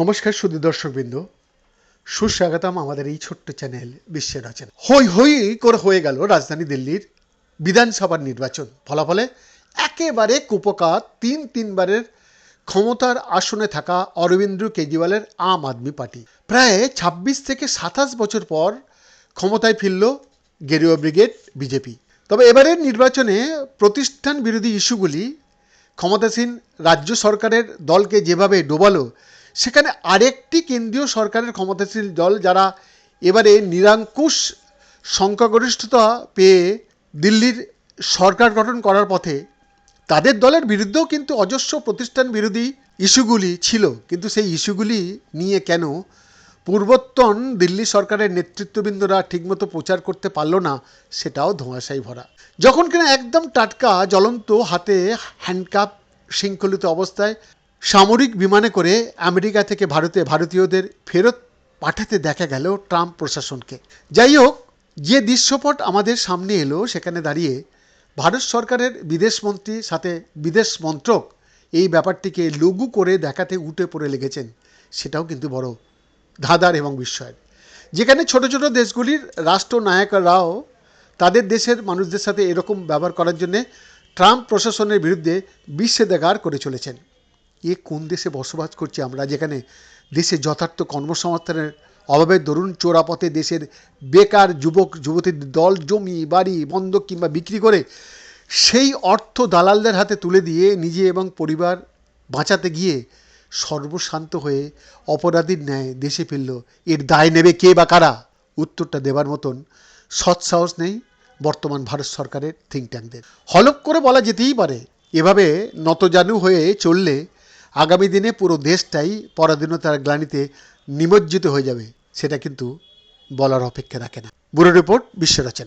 নমস্কার সুদী দর্শকবৃন্দ, সুস্বাগতম আমাদের এই ছোট্ট চ্যানেল বিশ্বের রচনা। হই হই করে হয়ে গেল রাজধানী দিল্লির বিধানসভার নির্বাচন। ফলাফলে একেবারে কুপকাত তিন তিনবারের ক্ষমতার আসনে থাকা অরবিন্দ কেজরিওয়ালের আম আদমি পার্টি। প্রায় ২৬ থেকে সাতাশ বছর পর ক্ষমতায় ফিরল গেরুয়া ব্রিগেড বিজেপি। তবে এবারের নির্বাচনে প্রতিষ্ঠান বিরোধী ইস্যুগুলি ক্ষমতাসীন রাজ্য সরকারের দলকে যেভাবে ডোবালো, সেখানে আরেকটি কেন্দ্রীয় সরকারের ক্ষমতাসীন দল যারা এবারে নিরঙ্কুশ সংখ্যাগরিষ্ঠতা পেয়ে দিল্লির সরকার গঠন করার পথে, তাদের দলের বিরুদ্ধেও কিন্তু অজস্র প্রতিষ্ঠান বিরোধী ইস্যুগুলি ছিল। কিন্তু সেই ইস্যুগুলি নিয়ে কেন পূর্বতন দিল্লি সরকারের নেতৃত্ববৃন্দরা ঠিকমতো প্রচার করতে পারল না, সেটাও ধোঁয়াশাই ভরা। যখন কিনা একদম টাটকা জ্বলন্ত হাতে হ্যান্ডকাপ শৃঙ্খলিত অবস্থায় সামরিক বিমানে করে আমেরিকা থেকে ভারতে ভারতীয়দের ফেরত পাঠাতে দেখা গেল ট্রাম্প প্রশাসনকে। যাই হোক, যে দৃশ্যপট আমাদের সামনে এলো, সেখানে দাঁড়িয়ে ভারত সরকারের বিদেশমন্ত্রী সাথে বিদেশ মন্ত্রক এই ব্যাপারটিকে লঘু করে দেখাতে উঠে পড়ে লেগেছেন, সেটাও কিন্তু বড় ধাঁধার এবং বিস্ময়ের। যেখানে ছোট ছোট দেশগুলির রাষ্ট্রনায়করাও তাদের দেশের মানুষদের সাথে এরকম ব্যবহার করার জন্যে ট্রাম্প প্রশাসনের বিরুদ্ধে বিচ্ছেদাগার করে চলেছেন। এ কোন দেশে বসবাস করছি আমরা? যেখানে দেশে যথার্থ কর্মসংস্থানের অভাবের দরুন চোরাপথে দেশের বেকার যুবক, যুবতীর দল জমি, বাড়ি, বন্ধক কিংবা বিক্রি করে সেই অর্থ দালালদের হাতে তুলে দিয়ে নিজে এবং পরিবার বাঁচাতে গিয়ে সর্বশান্ত হয়ে অপরাধীর ন্যায় দেশে ফিরল। এর দায় নেবে কে বা কারা? উত্তরটা দেবার মতন সৎসাহস নেই বর্তমান ভারত সরকারের থিঙ্ক ট্যাঙ্কদের হলপ করে বলা যেতেই পারে, এভাবে নতজানু হয়ে চললে আগামী দিনে পুরো দেশটাই পরাধীনতার গ্লানিতে নিমজ্জিত হয়ে যাবে, সেটা কিন্তু বলার অপেক্ষা রাখে না। Bureau report বিশ্বরচনা।